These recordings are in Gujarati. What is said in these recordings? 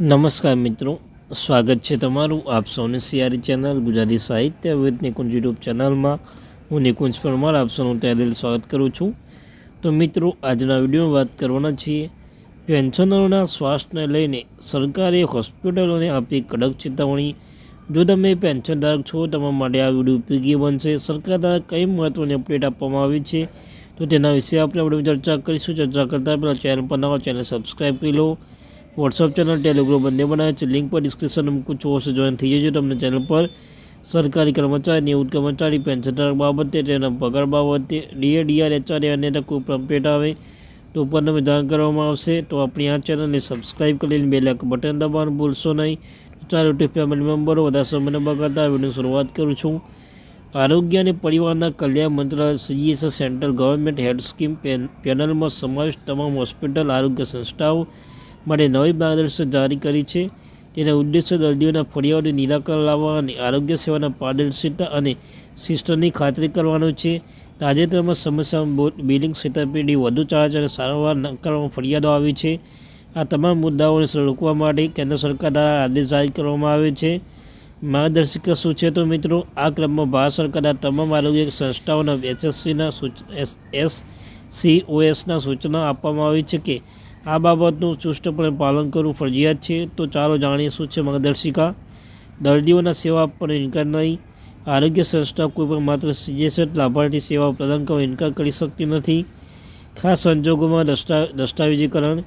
નમસ્કાર મિત્રો, સ્વાગત છે તમારું આપ સૌને સિયારી ચેનલ ગુજરાતી સાહિત્ય વિથ નિકુંજ યુટ્યુબ ચેનલમાં. હું નિકુંજ પરમાર, આપ સૌનું તહેદિલ સ્વાગત કરું છું. તો મિત્રો, આજના વિડીયોમાં વાત કરવાના છીએ પેન્શનરોના સ્વાસ્થ્યને લઈને સરકારે હોસ્પિટલોને આપી કડક ચેતવણી. જો તમે પેન્શન ધારક છો, તમારા માટે આ વીડિયો ઉપયોગી બનશે. સરકાર દ્વારા કઈ મહત્ત્વની અપડેટ આપવામાં આવી છે, તો તેના વિશે આપણે આપણે ચર્ચા કરીશું. ચર્ચા કરતાં પહેલાં ચેનલ પર નવા ચેનલ સબસ્ક્રાઈબ કરી લો. વોટ્સઅપ ચેનલ ટેલિગ્રામ બંને બનાવે છે. લિંક પર ડિસ્ક્રિપ્શન મૂકું છું. હશે જોઈન થઈ જજો તમને ચેનલ પર. સરકારી કર્મચારી નિવૃત્ત કર્મચારી પેન્શનધારક બાબતે તેના પગાર બાબતે ડીએ ડીઆર એચઆરએ અને કોઈ અપડેટ આવે તો ઉપર જાણ કરવામાં આવશે. તો આપણી આ ચેનલને સબસ્ક્રાઈબ કરીને બે લાખ બટન દબાવવાનું ભૂલશો નહીં. ચાલો ટુ ફેમિલી મેમ્બરો બધા સમયને બગાડતા વીડિયો શરૂઆત કરું છું. આરોગ્ય અને પરિવારના કલ્યાણ મંત્રાલય CGS central government health scheme પેનલમાં સમાવેશ તમામ હોસ્પિટલ, આરોગ્ય સંસ્થાઓ માટે નવી માર્ગદર્શન જારી કરી છે. તેના ઉદ્દેશ્ય દર્દીઓના ફરિયાદો નિરાકરણ લાવવા અને આરોગ્ય સેવાના પારદર્શિતા અને સિસ્ટમની ખાતરી કરવાનો છે. તાજેતરમાં સમસ્યા બિલિંગ છેતરપિંડી વધુ ચાર્જ અને સારવાર ન કરવામાં ફરિયાદો આવી છે. આ તમામ મુદ્દાઓને રોકવા માટે કેન્દ્ર સરકાર દ્વારા આદેશ જારી કરવામાં આવે છે. માર્ગદર્શિકા શું છે તો મિત્રો, આ ક્રમમાં ભારત સરકારના તમામ આરોગ્ય સંસ્થાઓના એસએસસીના એસ સીઓએસના સૂચના આપવામાં આવી છે કે આ બાબતનું ચુસ્તપણે પાલન કરવું ફરજિયાત છે. તો ચાલો જાણીએ શું છે માર્ગદર્શિકા. દર્દીઓના સેવા આપવાનો ઇનકાર નહીં. આરોગ્ય સંસ્થા કોઈપણ માત્ર સીજેસેટ લાભાર્થી સેવા પ્રદાન કરવા ઇનકાર કરી શકતી નથી. ખાસ સંજોગોમાં દસ્તા, દસ્તાવેજીકરણ.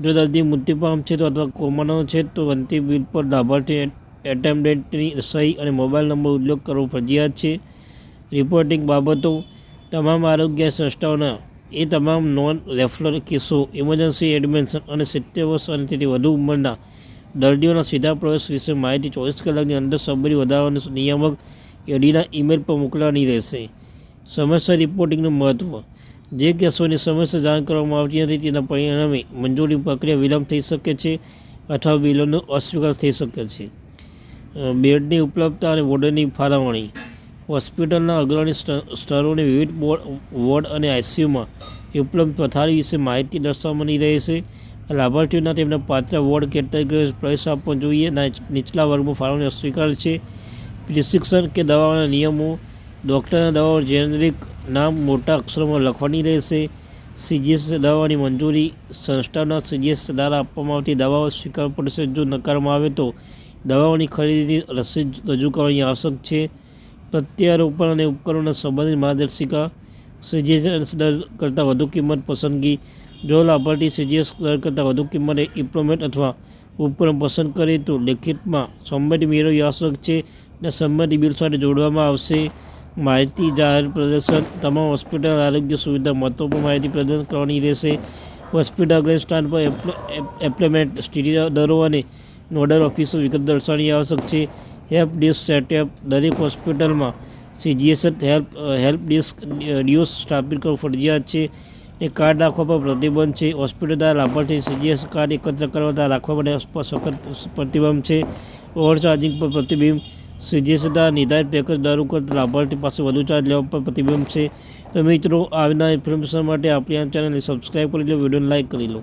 જો દર્દી મૃત્યુ પામ છે તો અથવા કોમાનો છે તો અંતિમ બિલ પર લાભાર્થી એટેમ્પડેન્ટની સહી અને મોબાઈલ નંબર ઉલ્લેખ કરવો ફરજિયાત છે. રિપોર્ટિંગ બાબતો. તમામ આરોગ્ય સંસ્થાઓના એ તમામ નોન રેફરલ કેસો ઇમરજન્સી એડમિશન અને સિત્તેર વર્ષ અને તેથી વધુ ઉંમરના દર્દીઓના સીધા પ્રવેશ વિશે માહિતી ચોવીસ કલાકની અંદર સબરી વધારવાની નિયામક એડીના ઈમેલ પર મોકલવાની રહેશે. સમસ્યા રિપોર્ટિંગનું મહત્ત્વ જે કેસોની સમસ્યા જાણ કરવામાં આવતી નથી, તેના પરિણામે મંજૂરી પ્રક્રિયા વિલંબ થઈ શકે છે અથવા બિલોનો અસ્વીકાર થઈ શકે છે. બેડની ઉપલબ્ધતા અને વોર્ડની ફાળવણી. હોસ્પિટલના અગ્રણી સ્તરોની વિવિધ વોર્ડ અને આઈસીયુમાં ઉપલબ્ધ પથારી વિશે માહિતી દર્શાવવાની રહેશે લાભાર્થીઓના તેમના પાત્ર વોર્ડ કેટેગરી પ્રવેશ આપવો જોઈએ નીચલા વર્ગમાં ફાળવણી અસ્વીકાર છે. પ્રિસ્ક્રિપ્શન કે દવાઓના નિયમો, ડૉક્ટરના દવાઓ, જેનરિક નામ, મોટા અક્ષરોમાં લખવાની રહેશે. સીજીએસ દવાની મંજૂરી, સંસ્થાના સીજીએસ દ્વારા આપવામાં આવતી દવાઓ સ્વીકાર પડશે જો નકારવામાં આવે તો. દવાઓની ખરીદીની રસીદ રજૂ કરવાની આવશ્યક છે. પ્રત્યારોપણ અને ઉપકરણોના સંબંધિત માર્ગદર્શિકા સીજીએસ દર કરતાં વધુ કિંમત પસંદગી જો લાભાર્થી સીજીએસ દર કરતાં વધુ કિંમતે ઇમ્પ્લોમેન્ટ અથવા ઉપકરણ પસંદ કરે તો લેખિતમાં સંમતિ મેળવવી આવશ્યક છે અને સંમતિ બિલ સાથે જોડવામાં આવશે. માહિતી જાહેર પ્રદર્શન, તમામ હોસ્પિટલ આરોગ્ય સુવિધા મહત્વપૂર્ણ માહિતી પ્રદાન કરવાની રહેશે. હોસ્પિટલ અગ્રણી સ્થાન પર એપ્લોયમેન્ટ સ્થિતિ દરો અને નોડલ ઓફિસો વિગત દર્શાવવાની આવશ્યક છે. હેલ્પ ડેસ્ક સેટઅપ દરેક હોસ્પિટલમાં સીજીએસ હેલ્પ હેલ્પ ડેસ્ક ડિયોસ સ્થાપિત કરવું ફરજિયાત છે એ કાર્ડ રાખવા પર પ્રતિબંધ છે. હોસ્પિટલ દ્વારા લાભાર્થી સીજીએસ કાર્ડ એકત્ર કરવા રાખવા માટે સખત પ્રતિબંધ છે. ઓવર ચાર્જિંગ પર પ્રતિબિંબ. સીજીએસ દ્વારા નિર્ધારિત પેકેજ દારૂ કરતા લાભાર્થી પાસે વધુ ચાર્જ લેવા પર પ્રતિબંધ છે. તો મિત્રો આવનાર ઇન્ફોર્મેશન માટે આપણી આ ચેનલને સબસ્ક્રાઈબ કરી લો, વિડીયોને લાઇક કરી લો.